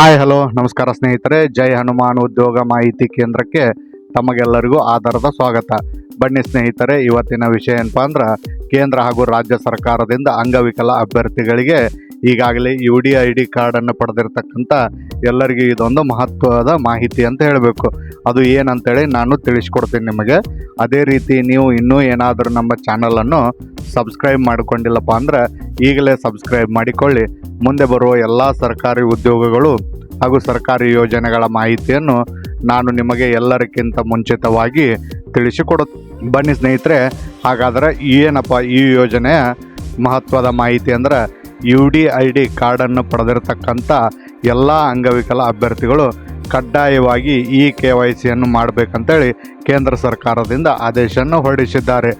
Hi hello ನಮಸ್ಕಾರ ಸ್ನೇಹಿತರೆ. ಜೈ ಹನುಮಾನ್ ಉದ್ಯೋಗ ಮಾಹಿತಿ ಕೇಂದ್ರಕ್ಕೆ ತಮಗೆಲ್ಲರಿಗೂ ಆಧಾರದ ಸ್ವಾಗತ. ಬನ್ನಿ ಸ್ನೇಹಿತರೆ, ಇವತ್ತಿನ ವಿಷಯ ಏನಪ್ಪ ಅಂದ್ರೆ, ಕೇಂದ್ರ ಹಾಗೂ ರಾಜ್ಯ ಸರ್ಕಾರದಿಂದ ಅಂಗವಿಕಲ ಅಭ್ಯರ್ಥಿಗಳಿಗೆ ಈಗಾಗಲೇ ಯು ಡಿ ಐ ಡಿ ಕಾರ್ಡನ್ನು ಪಡೆದಿರ್ತಕ್ಕಂಥ ಎಲ್ಲರಿಗೂ ಇದೊಂದು ಮಹತ್ವದ ಮಾಹಿತಿ ಅಂತ ಹೇಳಬೇಕು. ಅದು ಏನಂತೇಳಿ ನಾನು ತಿಳಿಸ್ಕೊಡ್ತೀನಿ ನಿಮಗೆ. ಅದೇ ರೀತಿ ನೀವು ಇನ್ನೂ ಏನಾದರೂ ನಮ್ಮ ಚಾನಲನ್ನು ಸಬ್ಸ್ಕ್ರೈಬ್ ಮಾಡಿಕೊಂಡಿಲ್ಲಪ್ಪ ಅಂದ್ರೆ, ಈಗಲೇ ಸಬ್ಸ್ಕ್ರೈಬ್ ಮಾಡಿಕೊಳ್ಳಿ. ಮುಂದೆ ಬರುವ ಎಲ್ಲ ಸರ್ಕಾರಿ ಉದ್ಯೋಗಗಳು ಹಾಗೂ ಸರ್ಕಾರಿ ಯೋಜನೆಗಳ ಮಾಹಿತಿಯನ್ನು ನಾನು ನಿಮಗೆ ಎಲ್ಲರಿಗಿಂತ ಮುಂಚಿತವಾಗಿ ತಿಳಿಸಿಕೊಡು, ಬನ್ನಿ ಸ್ನೇಹಿತರೆ. ಹಾಗಾದರೆ ಏನಪ್ಪ ಈ ಯೋಜನೆಯ ಮಹತ್ವದ ಮಾಹಿತಿ ಅಂದ್ರೆ ಯು ಡಿ ಐ ಡಿ ಕಾರ್ಡನ್ನು ಪಡೆದಿರತಕ್ಕಂಥ ಎಲ್ಲ ಅಂಗವಿಕಲ ಅಭ್ಯರ್ಥಿಗಳು ಕಡ್ಡಾಯವಾಗಿ ಈ ಕೆ ವೈ ಸಿಯನ್ನು ಮಾಡಬೇಕಂತೇಳಿ ಕೇಂದ್ರ ಸರ್ಕಾರದಿಂದ ಆದೇಶವನ್ನು ಹೊರಡಿಸಿದ್ದಾರೆ.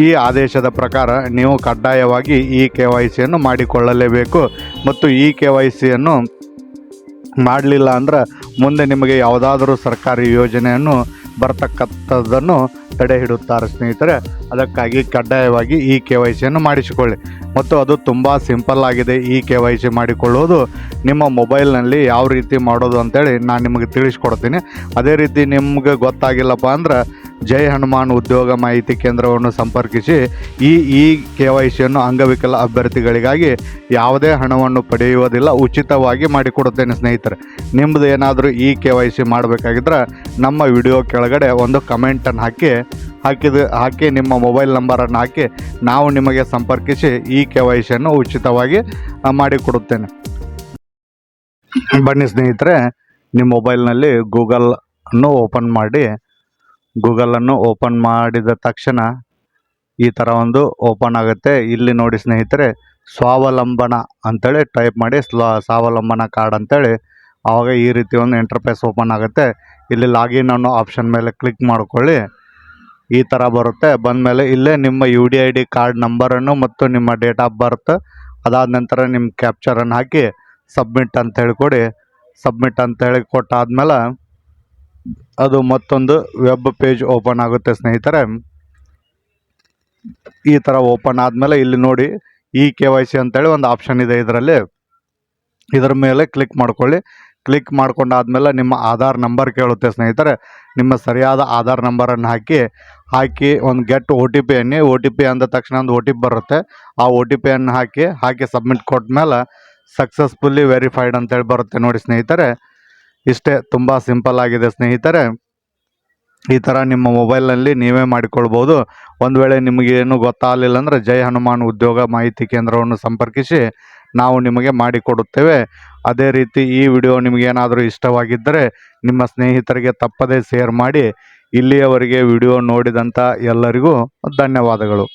ಈ ಆದೇಶದ ಪ್ರಕಾರ ನೀವು ಕಡ್ಡಾಯವಾಗಿ ಈ ಕೆ ವೈ ಸಿಯನ್ನು ಮಾಡಿಕೊಳ್ಳಲೇಬೇಕು. ಮತ್ತು ಈ ಕೆ ವೈ ಸಿಯನ್ನು ಮಾಡಲಿಲ್ಲ ಅಂದ್ರೆ ಮುಂದೆ ನಿಮಗೆ ಯಾವುದಾದ್ರೂ ಸರ್ಕಾರಿ ಯೋಜನೆಯನ್ನು ಬರ್ತಕ್ಕಂಥದ್ದನ್ನು ತಡೆ ಹಿಡುತ್ತಾರೆ ಸ್ನೇಹಿತರೆ. ಅದಕ್ಕಾಗಿ ಕಡ್ಡಾಯವಾಗಿ ಈ ಕೆ ವೈ ಸಿಯನ್ನು ಮಾಡಿಸಿಕೊಳ್ಳಿ. ಮತ್ತು ಅದು ತುಂಬ ಸಿಂಪಲ್ ಆಗಿದೆ. ಈ ಕೆ ವೈ ಸಿ ಮಾಡಿಕೊಳ್ಳೋದು. ನಿಮ್ಮ ಮೊಬೈಲ್ನಲ್ಲಿ ಯಾವ ರೀತಿ ಮಾಡೋದು ಅಂತೇಳಿ ನಾನು ನಿಮಗೆ ತಿಳಿಸ್ಕೊಡ್ತೀನಿ. ಅದೇ ರೀತಿ ನಿಮ್ಗೆ ಗೊತ್ತಾಗಿಲ್ಲಪ್ಪ ಅಂದ್ರೆ ಜೈ ಹನುಮಾನ್ ಉದ್ಯೋಗ ಮಾಹಿತಿ ಕೇಂದ್ರವನ್ನು ಸಂಪರ್ಕಿಸಿ ಈ ಈ ಕೆ ವೈ ಸಿಯನ್ನು ಅಂಗವಿಕಲ ಅಭ್ಯರ್ಥಿಗಳಿಗಾಗಿ ಯಾವುದೇ ಹಣವನ್ನು ಪಡೆಯುವುದಿಲ್ಲ. ಉಚಿತವಾಗಿ ಮಾಡಿಕೊಡುತ್ತೇನೆ ಸ್ನೇಹಿತರೆ. ನಿಮ್ಮದು ಏನಾದರೂ ಈ ಕೆ ವೈ ಸಿ ಮಾಡಬೇಕಾಗಿದ್ರೆ ನಮ್ಮ ವಿಡಿಯೋ ಕೆಳಗಡೆ ಒಂದು ಕಮೆಂಟನ್ನು ಹಾಕಿ ಹಾಕಿದ ಹಾಕಿ ನಿಮ್ಮ ಮೊಬೈಲ್ ನಂಬರನ್ನು ಹಾಕಿ ನಾವು ನಿಮಗೆ ಸಂಪರ್ಕಿಸಿ ಈ ಕೆ ವೈ ಸಿಯನ್ನು ಉಚಿತವಾಗಿ ಮಾಡಿಕೊಡುತ್ತೇನೆ. ಬನ್ನಿ ಸ್ನೇಹಿತರೆ, ನಿಮ್ಮ ಮೊಬೈಲ್ನಲ್ಲಿ ಗೂಗಲ್ ಅನ್ನು ಓಪನ್ ಮಾಡಿ, ಗೂಗಲನ್ನು ಓಪನ್ ಮಾಡಿದ ತಕ್ಷಣ ಈ ಥರ ಒಂದು ಓಪನ್ ಆಗುತ್ತೆ. ಇಲ್ಲಿ ನೋಡಿ ಸ್ನೇಹಿತರೆ, ಸ್ವಾವಲಂಬನ ಅಂತೇಳಿ ಟೈಪ್ ಮಾಡಿ, ಸ್ಲಾ, ಸ್ವಾವಲಂಬನ ಕಾರ್ಡ್ ಅಂತೇಳಿ ಆವಾಗ ಈ ರೀತಿ ಒಂದು ಇಂಟರ್ಫೇಸ್ ಓಪನ್ ಆಗುತ್ತೆ. ಇಲ್ಲಿ ಲಾಗಿನ್ ಅನ್ನೋ ಆಪ್ಷನ್ ಮೇಲೆ ಕ್ಲಿಕ್ ಮಾಡ್ಕೊಳ್ಳಿ. ಈ ಥರ ಬರುತ್ತೆ. ಬಂದಮೇಲೆ ಇಲ್ಲೇ ನಿಮ್ಮ U D I D card ನಂಬರನ್ನು ಮತ್ತು ನಿಮ್ಮ ಡೇಟ್ ಆಫ್ ಬರ್ತ್ ಅದಾದ ನಂತರ ನಿಮ್ಮ ಕ್ಯಾಪ್ಚರನ್ನು ಹಾಕಿ ಸಬ್ಮಿಟ್ ಅಂತ ಹೇಳಿಕೊಡಿ. ಸಬ್ಮಿಟ್ ಅಂತ ಹೇಳಿ ಕೊಟ್ಟಾದ್ಮೇಲೆ ಅದು ಮತ್ತೊಂದು ವೆಬ್ ಪೇಜ್ ಓಪನ್ ಆಗುತ್ತೆ ಸ್ನೇಹಿತರೆ. ಈ ಥರ ಓಪನ್ ಆದಮೇಲೆ ಇಲ್ಲಿ ನೋಡಿ ಇ ಕೆ ವೈ ಸಿ ಅಂತೇಳಿ ಒಂದು ಆಪ್ಷನ್ ಇದೆ ಇದರಲ್ಲಿ. ಇದರ ಮೇಲೆ ಕ್ಲಿಕ್ ಮಾಡ್ಕೊಳ್ಳಿ. ಕ್ಲಿಕ್ ಮಾಡ್ಕೊಂಡಾದ್ಮೇಲೆ ನಿಮ್ಮ ಆಧಾರ್ ನಂಬರ್ ಕೇಳುತ್ತೆ ಸ್ನೇಹಿತರೆ, ನಿಮ್ಮ ಸರಿಯಾದ ಆಧಾರ್ ನಂಬರನ್ನು ಹಾಕಿ ಹಾಕಿ ಒಂದು ಗೆಟ್ ಒ ಟಿ ಪಿ ಅನ್ನಿ ಒ ಟಿ ಪಿ ಅಂದ ತಕ್ಷಣ ಒಂದು ಒ ಟಿ ಪಿ ಬರುತ್ತೆ. ಆ ಒ ಟಿ ಪಿಯನ್ನು ಹಾಕಿ ಹಾಕಿ ಸಬ್ಮಿಟ್ ಕೊಟ್ಮೇಲೆ ಸಕ್ಸಸ್ಫುಲ್ಲಿ ವೆರಿಫೈಡ್ ಅಂತೇಳಿ ಬರುತ್ತೆ ನೋಡಿ ಸ್ನೇಹಿತರೆ. ಇಷ್ಟೇ ತುಂಬ ಸಿಂಪಲ್ ಆಗಿದೆ ಸ್ನೇಹಿತರೆ. ಈ ಥರ ನಿಮ್ಮ ಮೊಬೈಲ್ನಲ್ಲಿ ನೀವೇ ಮಾಡಿಕೊಳ್ಬೋದು. ಒಂದು ವೇಳೆ ನಿಮಗೇನು ಗೊತ್ತಾಗಲಿಲ್ಲ ಅಂದರೆ ಜೈ ಹನುಮಾನ್ ಉದ್ಯೋಗ ಮಾಹಿತಿ ಕೇಂದ್ರವನ್ನು ಸಂಪರ್ಕಿಸಿ. ನಾವು ನಿಮಗೆ ಮಾಡಿಕೊಡುತ್ತೇವೆ. ಅದೇ ರೀತಿ ಈ ವಿಡಿಯೋ ನಿಮಗೇನಾದರೂ ಇಷ್ಟವಾಗಿದ್ದರೆ ನಿಮ್ಮ ಸ್ನೇಹಿತರಿಗೆ ತಪ್ಪದೇ ಶೇರ್ ಮಾಡಿ. ಇಲ್ಲಿಯವರೆಗೆ ವಿಡಿಯೋ ನೋಡಿದಂಥ ಎಲ್ಲರಿಗೂ ಧನ್ಯವಾದಗಳು.